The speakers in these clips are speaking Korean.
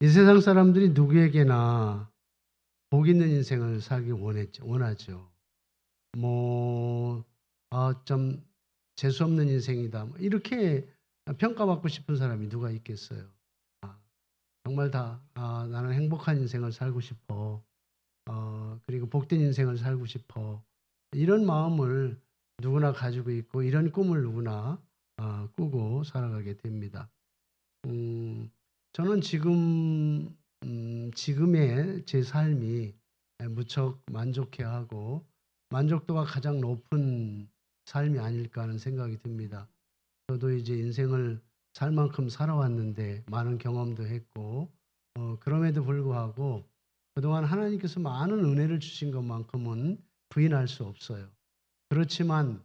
이 세상 사람들이 누구에게나 복 있는 인생을 살기 원했죠. 원하죠. 뭐, 아, 좀 재수없는 인생이다. 뭐 이렇게 평가받고 싶은 사람이 누가 있겠어요. 아, 정말 다, 아, 나는 행복한 인생을 살고 싶어. 어, 그리고 복된 인생을 살고 싶어. 이런 마음을 누구나 가지고 있고, 이런 꿈을 누구나 어, 꾸고 살아가게 됩니다. 음, 저는 지금 음, 지금의 제 삶이 무척 만족해하고 만족도가 가장 높은 삶이 아닐까 하는 생각이 듭니다. 저도 이제 인생을 살 만큼 살아왔는데 많은 경험도 했고 어, 그럼에도 불구하고 그동안 하나님께서 많은 은혜를 주신 것만큼은 부인할 수 없어요. 그렇지만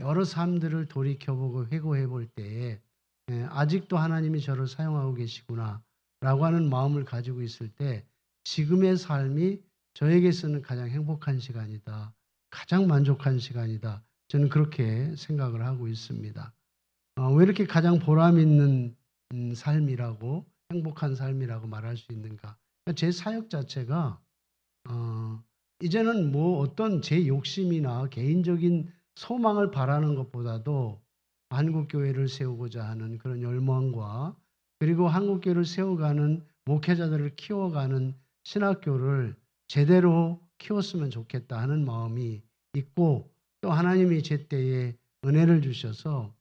여러 삶들을 돌이켜보고 회고해 볼 때에 예, 아직도 하나님이 저를 사용하고 계시구나 라고 하는 마음을 가지고 있을 때 지금의 삶이 저에게서는 가장 행복한 시간이다. 가장 만족한 시간이다. 저는 그렇게 생각을 하고 있습니다. 어, 왜 이렇게 가장 보람 있는 음, 삶이라고 행복한 삶이라고 말할 수 있는가? 제 사역 자체가 어, 이제는 뭐 어떤 제 욕심이나 개인적인 소망을 바라는 것보다도 한국 교회를 세우고자 하는 그런 열망과 그리고 한국 교회를 세워가는 목회자들을 키워가는 신학교를 제대로 키웠으면 좋겠다 하는 마음이 있고 또 하나님이 제 때에 은혜를 주셔서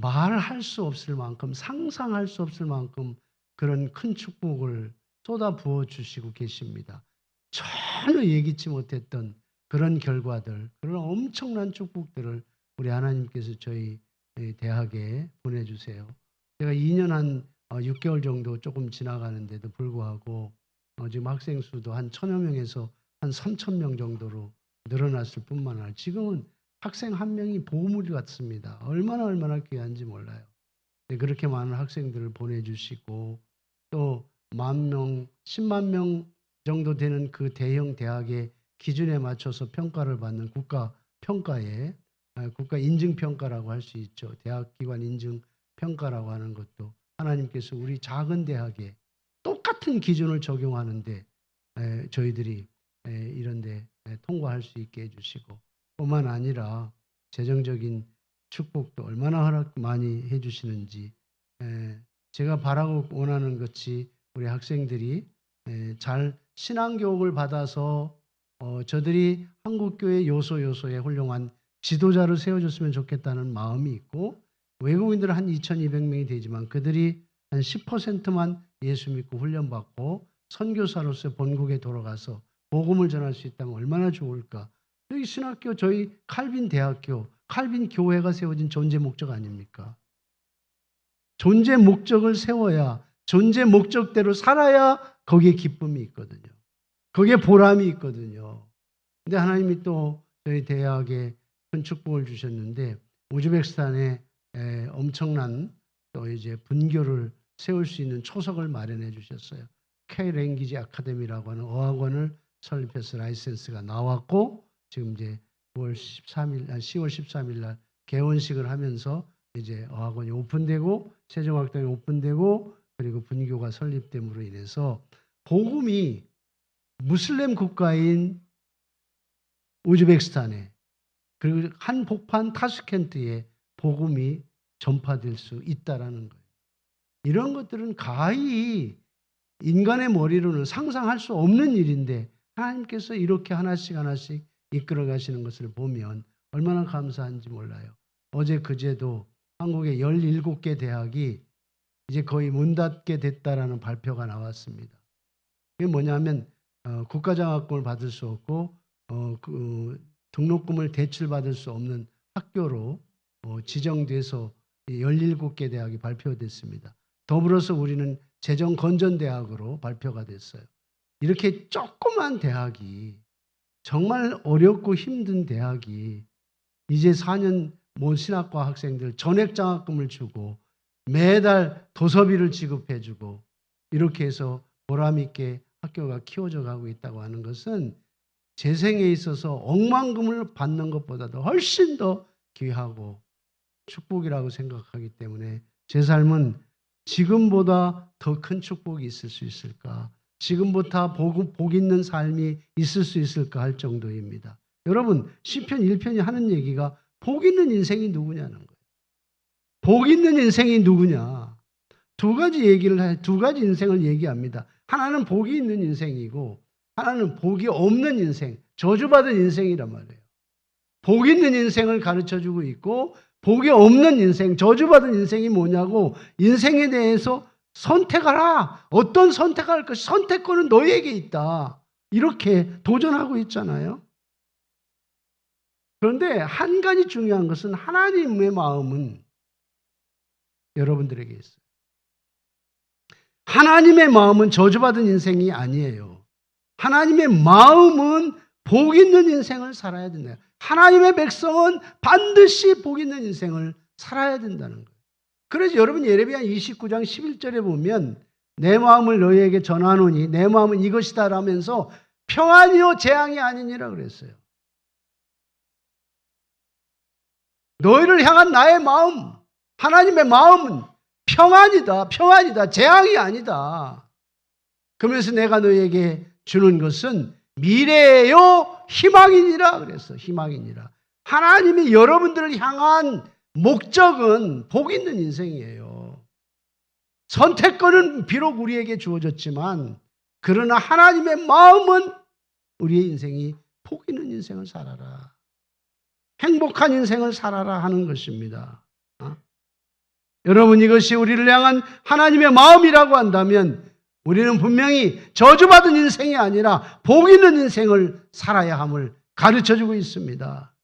말할 수 없을 만큼 상상할 수 없을 만큼 그런 큰 축복을 쏟아 부어 주시고 계십니다. 전혀 예기치 못했던 그런 결과들, 그런 엄청난 축복들을 우리 하나님께서 저희 대학에 보내주세요. 제가 2년 한 6개월 정도 조금 지나가는데도 불구하고 어, 지금 학생 수도 한 천여 명에서 한 3천 명 정도로 늘어났을 뿐만 아니라 지금은 학생 한 명이 보물 같습니다. 얼마나 얼마나 귀한지 몰라요. 네, 그렇게 많은 학생들을 보내주시고 또 만 명, 10만 명 정도 되는 그 대형 대학의 기준에 맞춰서 평가를 받는 국가 평가에 아, 국가 인증 평가라고 할 수 있죠. 대학 기관 인증 평가라고 하는 것도 하나님께서 우리 작은 대학에 똑같은 기준을 적용하는데 에, 저희들이 에, 이런데 에, 통과할 수 있게 해주시고 뿐만 아니라 재정적인 축복도 얼마나 허락 많이 해주시는지 에, 제가 바라고 원하는 것이 우리 학생들이 에, 잘 신앙 교육을 받아서 어, 저들이 한국 교회 요소 요소에 훌륭한 지도자를 세워줬으면 좋겠다는 마음이 있고 외국인들 한 2,200명이 되지만 그들이 한 10%만 예수 믿고 훈련받고 선교사로서 본국에 돌아가서 복음을 전할 수 있다면 얼마나 좋을까? 여기 신학교 저희 칼빈 대학교, 칼빈 교회가 세워진 존재 목적 아닙니까? 존재 목적을 세워야 존재 목적대로 살아야 거기에 기쁨이 있거든요. 거기에 보람이 있거든요. 근데 하나님이 또 저희 대학에 큰 축복을 주셨는데 우즈베키스탄에 에, 엄청난 또 이제 분교를 세울 수 있는 초석을 마련해 주셨어요. K 랭귀지 아카데미라고 하는 어학원을 설립해서 라이센스가 나왔고 지금 이제 9월 13일, 10월 13일 날 개원식을 하면서 이제 어학원이 오픈되고 세종학당이 오픈되고 그리고 분교가 설립됨으로 인해서 복음이 무슬림 국가인 우즈베키스탄에 그리고 한복판 타슈켄트에 복음이 전파될 수 있다라는 거예요. 이런 것들은 가히 인간의 머리로는 상상할 수 없는 일인데 하나님께서 이렇게 하나씩 하나씩 이끌어 가시는 것을 보면 얼마나 감사한지 몰라요. 어제 그제도 한국의 17개 대학이 이제 거의 문 닫게 됐다라는 발표가 나왔습니다. 그게 뭐냐면 어, 국가장학금을 받을 수 없고 어, 그, 등록금을 대출받을 수 없는 학교로 어, 지정돼서 17개 대학이 발표됐습니다. 더불어서 우리는 재정 건전 대학으로 발표가 됐어요. 이렇게 조그만 대학이 정말 어렵고 힘든 대학이 이제 4년 모 신학과 학생들 전액 장학금을 주고 매달 도서비를 지급해 주고 이렇게 해서 보람 있게 학교가 키워져 가고 있다고 하는 것은 재생에 있어서 억만금을 받는 것보다도 훨씬 더 귀하고 축복이라고 생각하기 때문에 제 삶은 지금보다 더 큰 축복이 있을 수 있을까? 지금부터 복, 복 있는 삶이 있을 수 있을까 할 정도입니다. 여러분, 시편 1편이 하는 얘기가 복 있는 인생이 누구냐는 거예요. 복 있는 인생이 누구냐? 두 가지 얘기를 해, 두 가지 인생을 얘기합니다. 하나는 복이 있는 인생이고, 하나는 복이 없는 인생, 저주받은 인생이란 말이에요. 복 있는 인생을 가르쳐 주고 있고, 복이 없는 인생, 저주받은 인생이 뭐냐고, 인생에 대해서 선택하라. 어떤 선택할 것, 선택권은 너에게 있다. 이렇게 도전하고 있잖아요. 그런데 한 가지 중요한 것은 하나님의 마음은 여러분들에게 있어요. 하나님의 마음은 저주받은 인생이 아니에요. 하나님의 마음은 복 있는 인생을 살아야 된다. 하나님의 백성은 반드시 복 있는 인생을 살아야 된다는 거예요. 그래서 여러분 예레미야 29장 11절에 보면 내 마음을 너희에게 전하노니 내 마음은 이것이다 라면서 평안이요 재앙이 아니니라 그랬어요. 너희를 향한 나의 마음, 하나님의 마음은 평안이다, 평안이다, 재앙이 아니다. 그러면서 내가 너희에게 주는 것은 미래요 희망이니라 그랬어. 희망이니라. 하나님이 여러분들을 향한 목적은 복 있는 인생이에요. 선택권은 비록 우리에게 주어졌지만 그러나 하나님의 마음은 우리의 인생이 복 있는 인생을 살아라. 행복한 인생을 살아라 하는 것입니다. 어? 여러분 이것이 우리를 향한 하나님의 마음이라고 한다면 우리는 분명히 저주받은 인생이 아니라 복 있는 인생을 살아야 함을 가르쳐 주고 있습니다.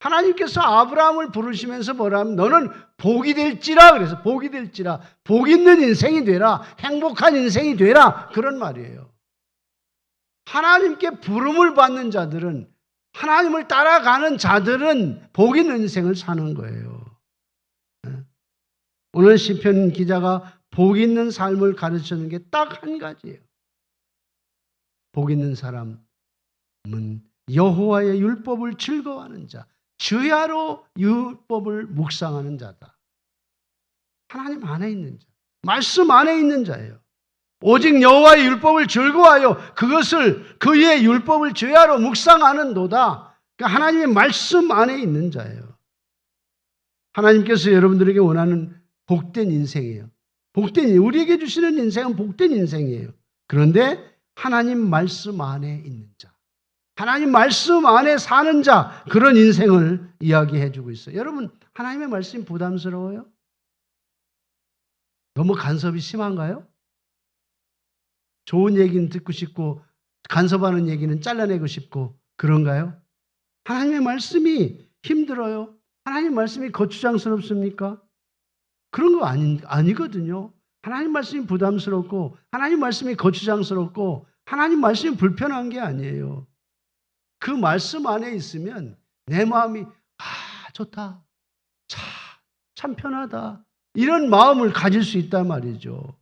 하나님께서 아브라함을 부르시면서 뭐라면 너는 복이 될지라 그래서 복이 될지라 복 있는 인생이 되라 행복한 인생이 되라 그런 말이에요. 하나님께 부름을 받는 자들은 하나님을 따라가는 자들은 복 있는 인생을 사는 거예요. 네. 오늘 시편 기자가 복 있는 삶을 가르치는 게 딱 한 가지예요. 복 있는 사람은 여호와의 율법을 즐거워하는 자, 주야로 율법을 묵상하는 자다. 하나님 안에 있는 자, 말씀 안에 있는 자예요. 오직 여호와의 율법을 즐거워하여 그것을 그의 율법을 주야로 묵상하는 도다. 그러니까 하나님의 말씀 안에 있는 자예요. 하나님께서 여러분들에게 원하는 복된 인생이에요. 복된 우리에게 주시는 인생은 복된 인생이에요. 그런데 하나님 말씀 안에 있는 자. 하나님 말씀 안에 사는 자, 그런 인생을 이야기해 주고 있어요. 여러분, 하나님의 말씀이 부담스러워요? 너무 간섭이 심한가요? 좋은 얘기는 듣고 싶고, 간섭하는 얘기는 잘라내고 싶고, 그런가요? 하나님의 말씀이 힘들어요? 하나님 말씀이 거추장스럽습니까? 그런 거 아니, 아니거든요. 하나님 말씀이 부담스럽고, 하나님 말씀이 거추장스럽고, 하나님 말씀이 불편한 게 아니에요. 그 말씀 안에 있으면 내 마음이 아 좋다 참, 참 편하다 이런 마음을 가질 수 있단 말이죠.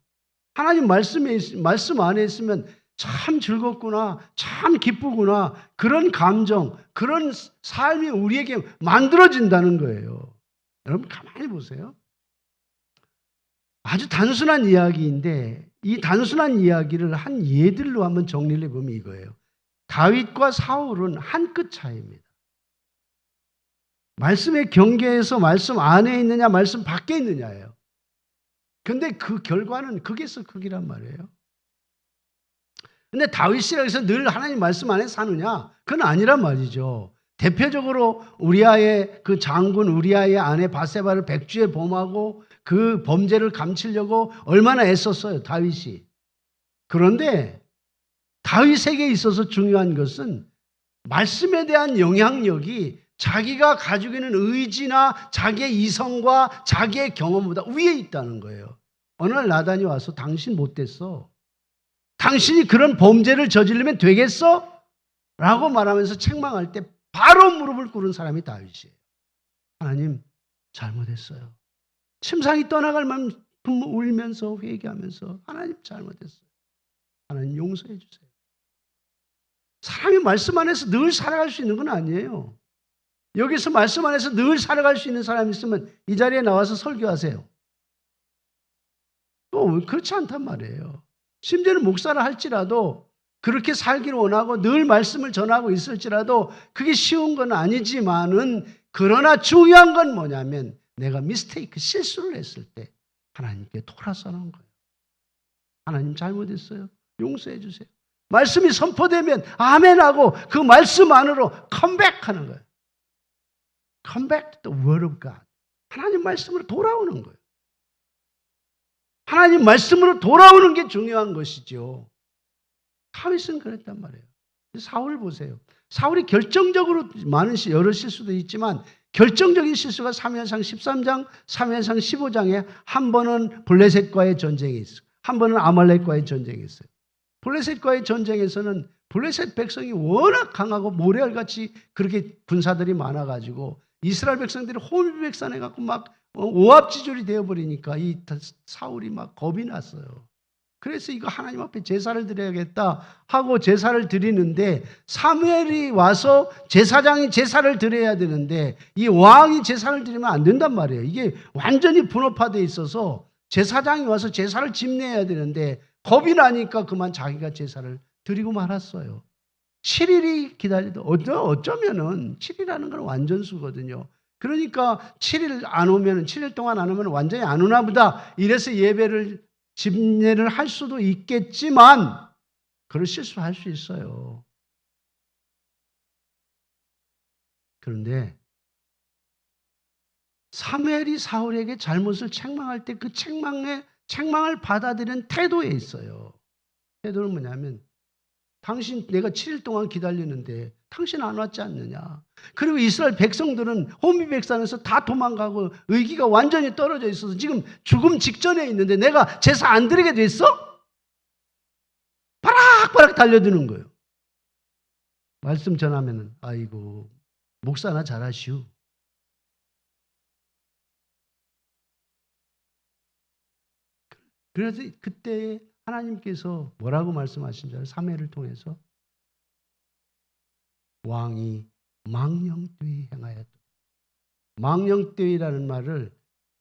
하나님 말씀에 말씀 안에 있으면 참 즐겁구나 참 기쁘구나 그런 감정 그런 삶이 우리에게 만들어진다는 거예요. 여러분 가만히 보세요. 아주 단순한 이야기인데 이 단순한 이야기를 한 예들로 한번 정리를 해보면 이거예요. 다윗과 사울은 한 끗 차이입니다. 말씀의 경계에서 말씀 안에 있느냐, 말씀 밖에 있느냐예요. 근데 그 결과는 극에서 극이란 말이에요. 근데 다윗이라 해서 늘 하나님 말씀 안에 사느냐? 그건 아니란 말이죠. 대표적으로 우리아의 그 장군 우리아의 아내 바세바를 백주에 범하고 그 범죄를 감추려고 얼마나 애썼어요, 다윗이. 그런데 다윗에게 있어서 중요한 것은 말씀에 대한 영향력이 자기가 가지고 있는 의지나 자기의 이성과 자기의 경험보다 위에 있다는 거예요. 어느 날 나단이 와서 당신 못됐어. 당신이 그런 범죄를 저지르면 되겠어? 라고 말하면서 책망할 때 바로 무릎을 꿇은 사람이 다윗이에요. 하나님, 잘못했어요. 침상이 떠나갈 만큼 울면서 회개하면서 하나님 잘못했어요. 하나님 용서해 주세요. 사람이 말씀 안에서 늘 살아갈 수 있는 건 아니에요. 여기서 말씀 안에서 늘 살아갈 수 있는 사람이 있으면 이 자리에 나와서 설교하세요. 또 그렇지 않단 말이에요. 심지어는 목사를 할지라도 그렇게 살기를 원하고 늘 말씀을 전하고 있을지라도 그게 쉬운 건 아니지만은 그러나 중요한 건 뭐냐면 내가 미스테이크 실수를 했을 때 하나님께 돌아서는 거예요. 하나님 잘못했어요. 용서해 주세요. 말씀이 선포되면 아멘하고 그 말씀 안으로 컴백하는 거예요. 컴백 the word of God. 하나님 말씀으로 돌아오는 거예요. 하나님 말씀으로 돌아오는 게 중요한 것이죠. 다윗은 그랬단 말이에요. 사울 보세요. 사울이 결정적으로 많은 시, 여러 실수도 있지만 결정적인 실수가 사무엘상 13장, 사무엘상 15장에 한 번은 블레셋과의 전쟁이 있어요. 한 번은 아말렉과의 전쟁이 있어요. 블레셋과의 전쟁에서는 블레셋 백성이 워낙 강하고 모래알같이 그렇게 군사들이 많아가지고 이스라엘 백성들이 호미백산해 갖고 막 어, 오합지졸이 되어버리니까 이 사울이 막 겁이 났어요. 그래서 이거 하나님 앞에 제사를 드려야겠다 하고 제사를 드리는데 사무엘이 와서 제사장이 제사를 드려야 되는데 이 왕이 제사를 드리면 안 된단 말이에요. 이게 완전히 분업화돼 있어서 제사장이 와서 제사를 집내야 되는데 겁이 나니까 그만 자기가 제사를 드리고 말았어요. 7일이 기다리도 어쩌, 어쩌면은 7일이라는 건 완전수거든요. 그러니까 7일 안 오면은 7일 동안 안 오면 완전히 안 오나 보다. 이래서 예배를 집례를 할 수도 있겠지만 그런 실수할 수 있어요. 그런데 사무엘이 사울에게 잘못을 책망할 때 그 책망에 책망을 받아들이는 태도에 있어요. 태도는 뭐냐면 당신 내가 7일 동안 기다리는데 당신 안 왔지 않느냐. 그리고 이스라엘 백성들은 호미 백산에서 다 도망가고 의기가 완전히 떨어져 있어서 지금 죽음 직전에 있는데 내가 제사 안 드리게 됐어? 바락바락 달려드는 거예요. 말씀 전하면은 아이고 목사나 잘하시오. 그래서 그때 하나님께서 뭐라고 말씀하신 줄? 사회를 통해서 왕이 망령되이 행하였다. 망령되이라는 말을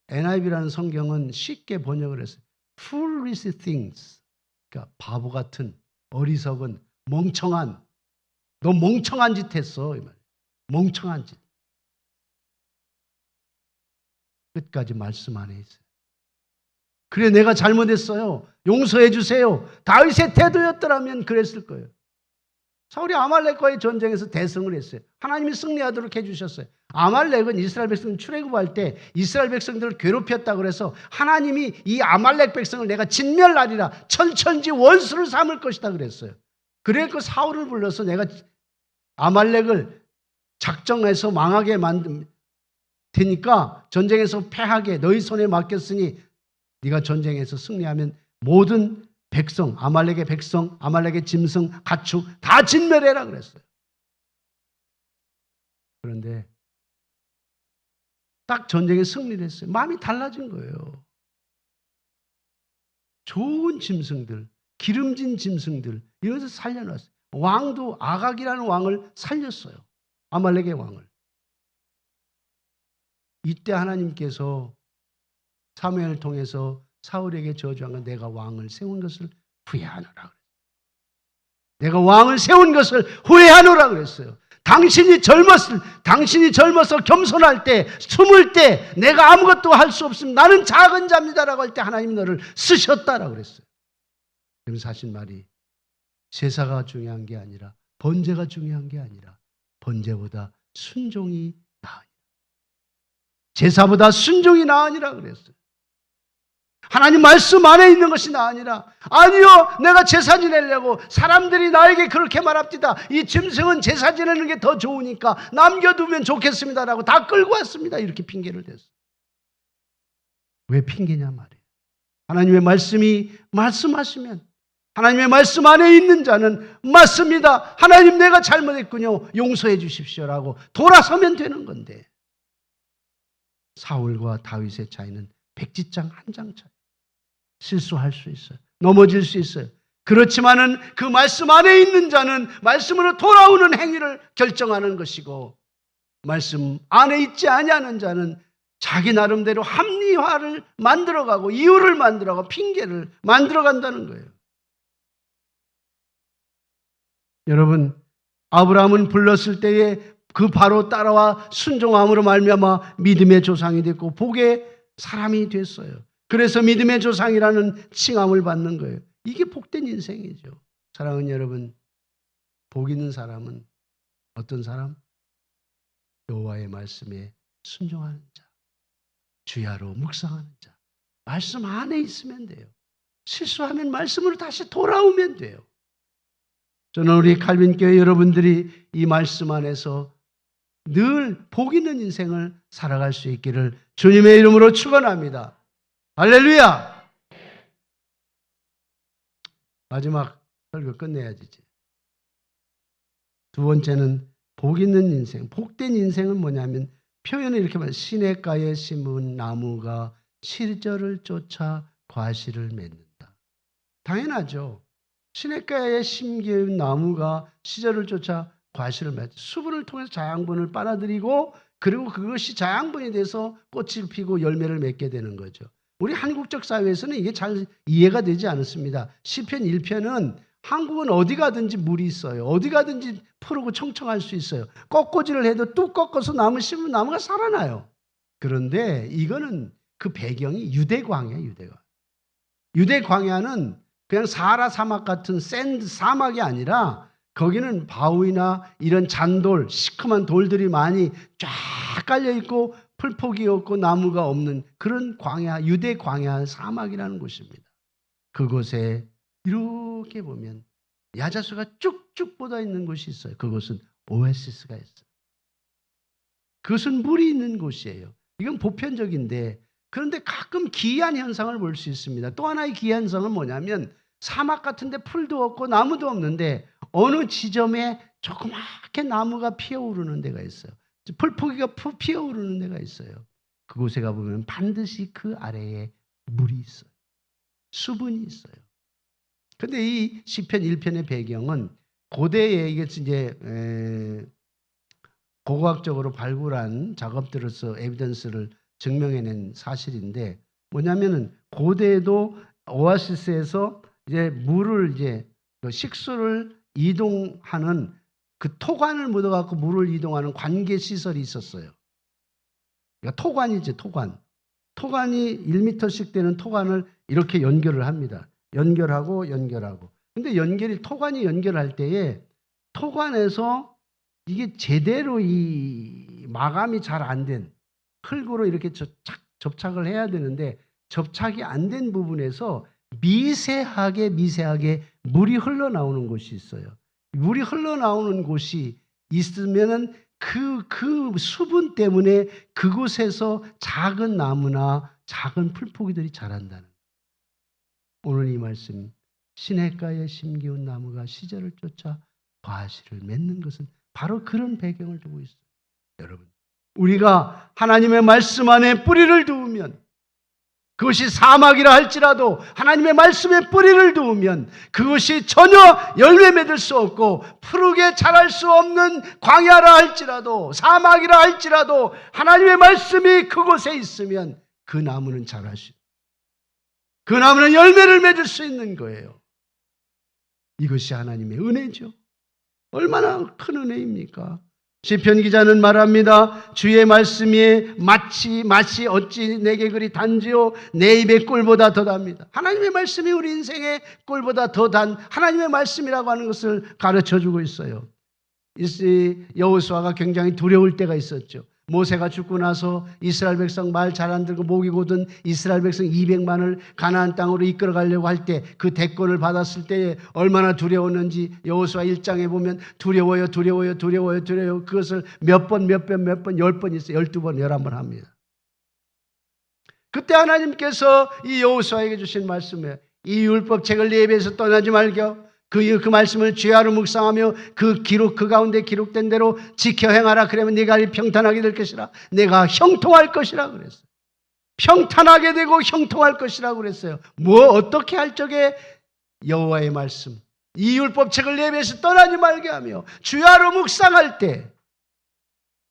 NIV라는 성경은 쉽게 번역을 했어요. Foolish things. 그러니까 바보 같은 어리석은 멍청한 너 멍청한 짓 했어 이 말. 멍청한 짓. 끝까지 말씀 안에 있어요. 그래 내가 잘못했어요. 용서해 주세요. 다윗의 태도였더라면 그랬을 거예요. 사울이 아말렉과의 전쟁에서 대승을 했어요. 하나님이 승리하도록 해주셨어요. 아말렉은 이스라엘 백성 출애굽할 때 이스라엘 백성들을 괴롭혔다 그래서 하나님이 이 아말렉 백성을 내가 진멸하리라 천천지 원수를 삼을 것이다 그랬어요. 그래서 사울을 불러서 내가 아말렉을 작정해서 망하게 만든 테니까 전쟁에서 패하게 너희 손에 맡겼으니 네가 전쟁에서 승리하면 모든 백성, 아말렉의 백성, 아말렉의 짐승, 가축 다 진멸해라 그랬어요. 그런데 딱 전쟁에 승리를 했어요. 마음이 달라진 거예요. 좋은 짐승들, 기름진 짐승들 이것을 살려놨어요. 왕도 아각이라는 왕을 살렸어요. 아말렉의 왕을. 이때 하나님께서 사무엘을 통해서 사울에게 저주한 건 내가 왕을 세운 것을 후회하노라. 내가 왕을 세운 것을 후회하노라 그랬어요. 당신이 젊었을, 당신이 젊어서 겸손할 때, 숨을 때, 내가 아무것도 할 수 없으면 나는 작은 자입니다라고 할 때 하나님 너를 쓰셨다라고 그랬어요. 그럼 사실 말이 제사가 중요한 게 아니라 번제가 중요한 게 아니라 번제보다 순종이 나으니라. 제사보다 순종이 나으니라 그랬어요. 하나님 말씀 안에 있는 것이 나 아니라 아니요 내가 제사 지내려고 사람들이 나에게 그렇게 말합니다. 이 짐승은 제사 지내는 게 더 좋으니까 남겨두면 좋겠습니다라고 다 끌고 왔습니다. 이렇게 핑계를 댔어요 왜 핑계냐 말이에요. 하나님의 말씀이 말씀하시면 하나님의 말씀 안에 있는 자는 맞습니다. 하나님 내가 잘못했군요. 용서해 주십시오라고 돌아서면 되는 건데. 사울과 다윗의 차이는 백지장 한 장 차이 실수할 수 있어요. 넘어질 수 있어요. 그렇지만은 그 말씀 안에 있는 자는 말씀으로 돌아오는 행위를 결정하는 것이고 말씀 안에 있지 아니하는 자는 자기 나름대로 합리화를 만들어가고 이유를 만들어가고 핑계를 만들어간다는 거예요. 여러분 아브라함은 불렀을 때에 그 바로 따라와 순종함으로 말미암아 믿음의 조상이 됐고 복의 사람이 됐어요. 그래서 믿음의 조상이라는 칭함을 받는 거예요. 이게 복된 인생이죠. 사랑하는 여러분, 복 있는 사람은 어떤 사람? 여호와의 말씀에 순종하는 자, 주야로 묵상하는 자. 말씀 안에 있으면 돼요. 실수하면 말씀으로 다시 돌아오면 돼요. 저는 우리 칼빈교회 여러분들이 이 말씀 안에서 늘 복 있는 인생을 살아갈 수 있기를 주님의 이름으로 축원합니다. 할렐루야! 마지막 설교 끝내야지. 두 번째는 복 있는 인생, 복된 인생은 뭐냐면 표현을 이렇게 말 시냇가에 심은 나무가 실절을 쫓아 과실을 맺는다. 당연하죠. 시냇가에 심기운 나무가 시절을 쫓아 과실을 맺 수분을 통해서 자양분을 빨아들이고 그리고 그것이 자양분이 돼서 꽃을 피고 열매를 맺게 되는 거죠. 우리 한국적 사회에서는 이게 잘 이해가 되지 않습니다. 시편 1편은 한국은 어디 가든지 물이 있어요. 어디 가든지 푸르고 청청할 수 있어요. 꺾고지를 해도 뚝 꺾어서 나무 심으면 나무가 살아나요. 그런데 이거는 그 배경이 유대 광야, 유대 광야. 유대 광야는 그냥 사하라 사막 같은 샌드 사막이 아니라 거기는 바위나 이런 잔돌, 시커먼 돌들이 많이 쫙 깔려 있고 풀포기 없고 나무가 없는 그런 광야, 유대 광야 사막이라는 곳입니다. 그곳에 이렇게 보면 야자수가 쭉쭉 뻗어 있는 곳이 있어요. 그곳은 오에시스가 있어요. 그것은 물이 있는 곳이에요. 이건 보편적인데 그런데 가끔 기이한 현상을 볼 수 있습니다. 또 하나의 기이한 현상은 뭐냐면 사막 같은데 풀도 없고 나무도 없는데 어느 지점에 조그맣게 나무가 피어오르는 데가 있어요. 풀포기가 푸- 피어오르는 데가 있어요. 그곳에 가보면 반드시 그 아래에 물이 있어요. 수분이 있어요. 근데 이 시편 1편의 배경은 고대에 이게 이제 에, 고고학적으로 발굴한 작업들로서 에비던스를 증명해낸 사실인데 뭐냐면은 고대에도 오아시스에서 이제 물을 이제 그 식수를 이동하는 그 토관을 묻어갖고 물을 이동하는 관계 시설이 있었어요. 그러니까 토관이지 토관. 토관이 1m씩 되는 토관을 이렇게 연결을 합니다. 연결하고 연결하고. 근데 연결이 토관이 연결할 때에 토관에서 이게 제대로 이 마감이 잘 안 된 흙으로 이렇게 접착, 접착을 해야 되는데 접착이 안 된 부분에서 미세하게 미세하게 물이 흘러나오는 곳이 있어요. 물이 흘러나오는 곳이 있으면은 그, 그 수분 때문에 그곳에서 작은 나무나 작은 풀포기들이 자란다는. 오늘 이 말씀, 시냇가에 심기운 나무가 시절을 쫓아 과실을 맺는 것은 바로 그런 배경을 두고 있어요. 여러분, 우리가 하나님의 말씀 안에 뿌리를 두으면 그것이 사막이라 할지라도 하나님의 말씀에 뿌리를 두으면 그것이 전혀 열매 맺을 수 없고 푸르게 자랄 수 없는 광야라 할지라도 사막이라 할지라도 하나님의 말씀이 그곳에 있으면 그 나무는 자랄 수, 그 나무는 열매를 맺을 수 있는 거예요. 이것이 하나님의 은혜죠. 얼마나 큰 은혜입니까? 시편 기자는 말합니다. 주의 말씀이 마치 맛이 어찌 내게 그리 단지요 내 입의 꿀보다 더 답니다. 하나님의 말씀이 우리 인생의 꿀보다 더 단 하나님의 말씀이라고 하는 것을 가르쳐 주고 있어요. 이 여호수아가 굉장히 두려울 때가 있었죠. 모세가 죽고 나서 이스라엘 백성 말 잘 안 들고 목이 고든 이스라엘 백성 200만을 가나안 땅으로 이끌어 가려고 할 때 그 대권을 받았을 때 얼마나 두려웠는지 여호수아 1장에 보면 두려워요 두려워요 두려워요 두려워요. 그것을 몇 번 몇 번 몇 번 열 번 있어요. 12번 11번 합니다. 그때 하나님께서 이 여호수아에게 주신 말씀에 이 율법책을 네 입에서 떠나지 말겨 그, 그 말씀을 죄하로 묵상하며 그 기록 그 가운데 기록된 대로 지켜 행하라 그러면 네가 평탄하게 될 것이라 내가 형통할 것이라 그랬어요. 평탄하게 되고 형통할 것이라고 그랬어요. 뭐 어떻게 할 적에 여호와의 말씀 이 율법책을 내 입에서 떠나지 말게 하며 주야로 묵상할 때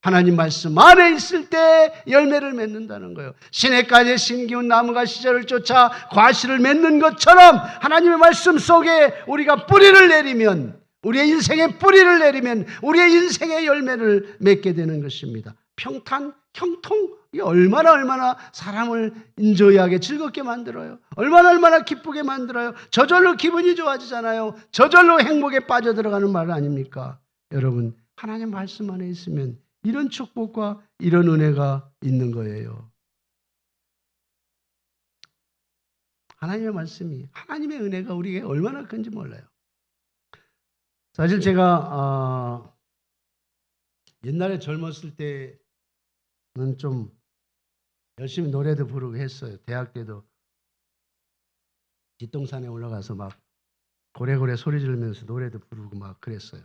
하나님 말씀 안에 있을 때 열매를 맺는다는 거예요. 시내가에 심기운 나무가 시절을 쫓아 과실을 맺는 것처럼 하나님의 말씀 속에 우리가 뿌리를 내리면 우리의 인생에 뿌리를 내리면 우리의 인생의 열매를 맺게 되는 것입니다. 평탄, 형통, 이 얼마나 얼마나 사람을 인조이하게 즐겁게 만들어요. 얼마나 얼마나 기쁘게 만들어요. 저절로 기분이 좋아지잖아요. 저절로 행복에 빠져들어가는 말 아닙니까? 여러분, 하나님 말씀 안에 있으면 이런 축복과 이런 은혜가 있는 거예요. 하나님의 말씀이, 하나님의 은혜가 우리에게 얼마나 큰지 몰라요. 사실 제가 어, 옛날에 젊었을 때는 좀 열심히 노래도 부르고 했어요. 대학 때도 뒷동산에 올라가서 막 고래고래 소리 지르면서 노래도 부르고 막 그랬어요.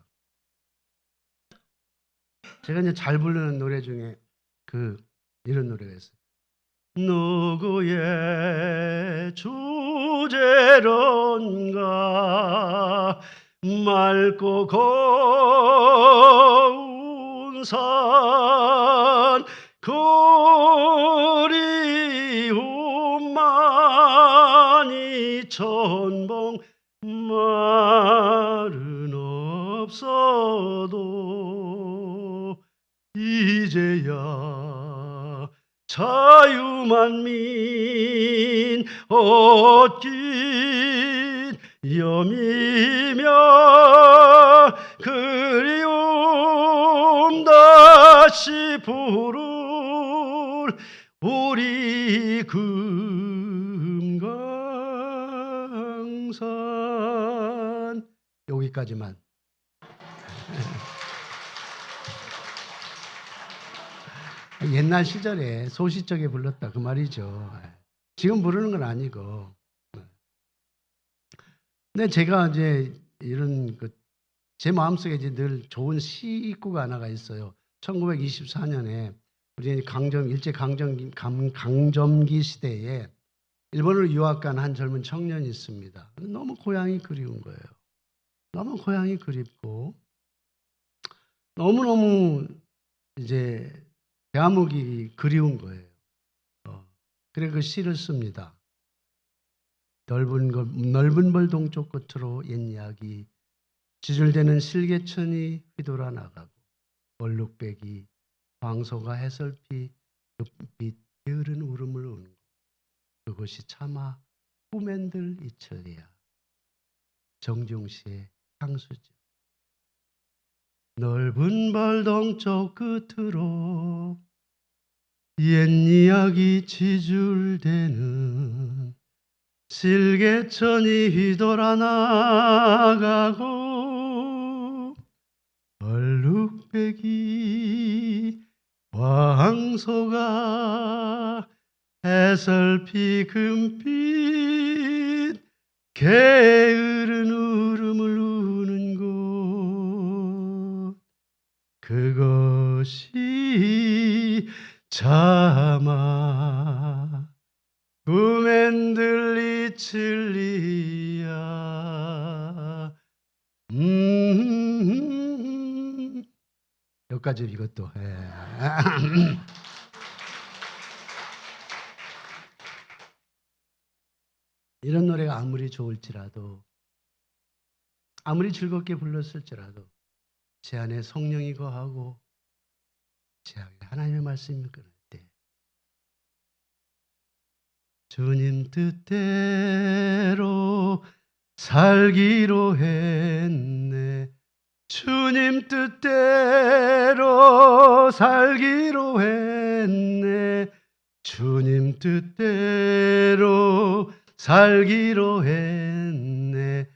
제가 이제 잘 부르는 노래 중에 그 이런 노래가 있어요. 누구의 주제론가 맑고 고운 산 그리움만이 천봉 만민 얻긴 염이며 그리움 다시 부를 우리 금강산. 여기까지만 옛날 시절에 소시적에 불렀다 그 말이죠. 지금 부르는 건 아니고. 근데 제가 이제 이런 그 제 마음속에 이제 늘 좋은 시구가 하나가 있어요. 1924년에 우리 강점 일제 강점 강, 강점기 시대에 일본으로 유학 간 한 젊은 청년이 있습니다. 너무 고향이 그리운 거예요. 너무 고향이 그립고 너무 너무 이제 대한민국이 그리운 거예요. 어, 그래 그 시를 씁니다. 넓은 걸, 넓은 벌 동쪽 끝으로 옛 이야기 지줄대는 실개천이 휘돌아 나가고 얼룩배기 황소가 해설피 흙빛 게으른 울음을 우는 그것이 차마 꿈엔들 이철이야. 정중시의 향수죠. 넓은 벌 동쪽 끝으로 옛 이야기 지줄대는 실개천이 휘돌아 나가고 얼룩배기 황소가 해설피 금빛 게으른 울음을 그것이 차마. 꿈엔들 이칠리야. 음. 여기까지 이것도. 예. 이런 노래가 아무리 좋을지라도 아무리 즐겁게 불렀을지라도 제 안에 성령이 거하고 제 안에 하나님의 말씀이 그럴 때 주님 뜻대로 살기로 했네. 주님 뜻대로 살기로 했네. 주님 뜻대로 살기로 했네.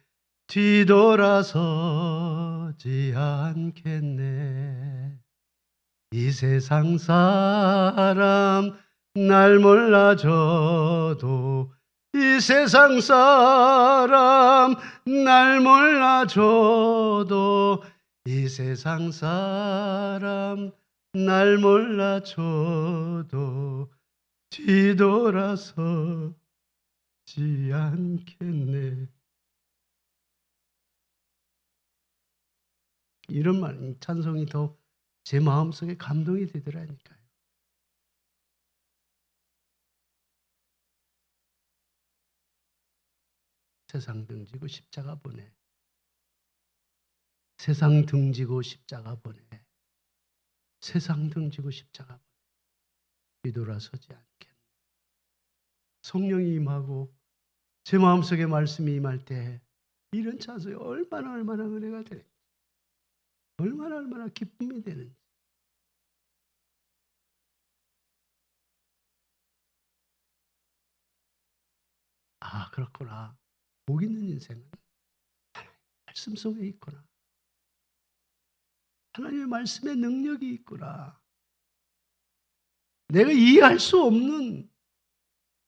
뒤돌아서 지 않겠네 이 세상 사람 날 몰라줘도 이 세상 사람 날 몰라줘도 이 세상 사람 날 몰라줘도 뒤돌아서지 않겠네. 이런 말 찬송이 더 제 마음속에 감동이 되더라니까요. 세상 등지고 십자가 보내. 세상 등지고 십자가 보내. 세상 등지고 십자가 보내. 뒤돌아서지 않겠네. 성령이 임하고 제 마음속에 말씀이 임할 때 이런 찬송이 얼마나 얼마나 은혜가 되는지 얼마나 얼마나 기쁨이 되는지. 아 그렇구나. 복 있는 인생은 하나님의 말씀 속에 있구나. 하나님의 말씀에 능력이 있구나. 내가 이해할 수 없는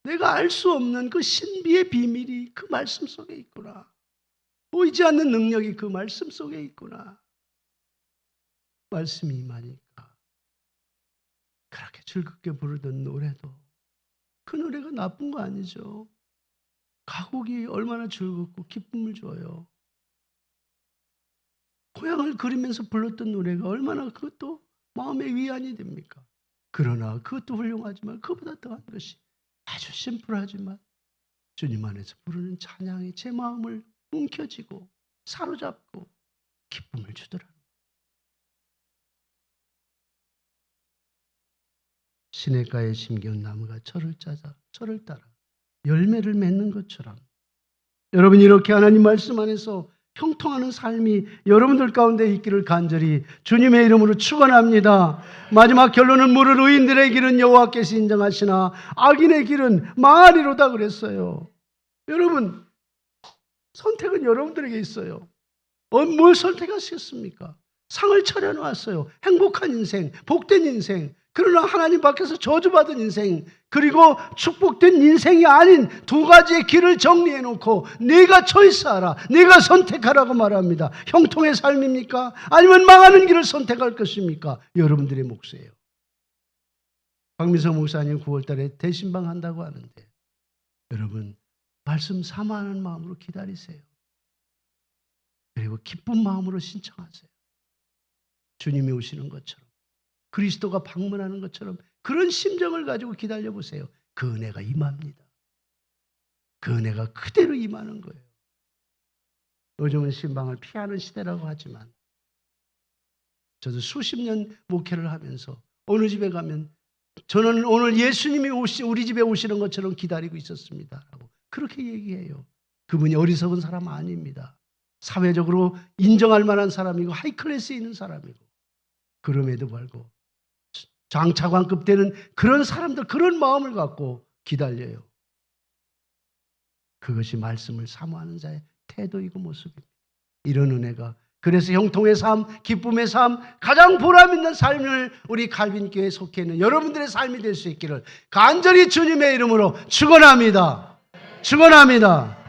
내가 알 수 없는 그 신비의 비밀이 그 말씀 속에 있구나. 보이지 않는 능력이 그 말씀 속에 있구나 말씀이 임하니까 그렇게 즐겁게 부르던 노래도 그 노래가 나쁜 거 아니죠. 가곡이 얼마나 즐겁고 기쁨을 줘요. 고향을 그리면서 불렀던 노래가 얼마나 그것도 마음의 위안이 됩니까? 그러나 그것도 훌륭하지만 그보다 더한 것이 아주 심플하지만 주님 안에서 부르는 찬양이 제 마음을 움켜쥐고 사로잡고 기쁨을 주더라. 시냇가에 심겨온 나무가 철을 짜자 철을 따라 열매를 맺는 것처럼 여러분 이렇게 하나님 말씀 안에서 형통하는 삶이 여러분들 가운데 있기를 간절히 주님의 이름으로 축원합니다. 마지막 결론은 물을 의인들의 길은 여호와께서 인정하시나 악인의 길은 망하리로다 그랬어요. 여러분 선택은 여러분들에게 있어요. 어, 뭘 선택하시겠습니까? 상을 차려놓았어요. 행복한 인생, 복된 인생. 그러나 하나님 밖에서 저주받은 인생, 그리고 축복된 인생이 아닌 두 가지의 길을 정리해 놓고 네가 초이스하라. 네가 선택하라고 말합니다. 형통의 삶입니까? 아니면 망하는 길을 선택할 것입니까? 여러분들의 몫이에요. 박미성 목사님 9월 달에 대신방 한다고 하는데 여러분 말씀 사모하는 마음으로 기다리세요. 그리고 기쁜 마음으로 신청하세요. 주님이 오시는 것처럼 그리스도가 방문하는 것처럼 그런 심정을 가지고 기다려 보세요. 그 은혜가 임합니다. 그 은혜가 그대로 임하는 거예요. 요즘은 신방을 피하는 시대라고 하지만 저도 수십 년 목회를 하면서 어느 집에 가면 저는 오늘 예수님이 오시, 우리 집에 오시는 것처럼 기다리고 있었습니다 라고 그렇게 얘기해요. 그분이 어리석은 사람 아닙니다. 사회적으로 인정할 만한 사람이고 하이클래스에 있는 사람이고 그럼에도 불구하고 장차관급 되는 그런 사람들 그런 마음을 갖고 기다려요. 그것이 말씀을 사모하는 자의 태도이고 모습입니다. 이런 은혜가 그래서 형통의 삶, 기쁨의 삶, 가장 보람 있는 삶을 우리 갈빈교회에 속해 있는 여러분들의 삶이 될 수 있기를 간절히 주님의 이름으로 축원합니다. 축원합니다.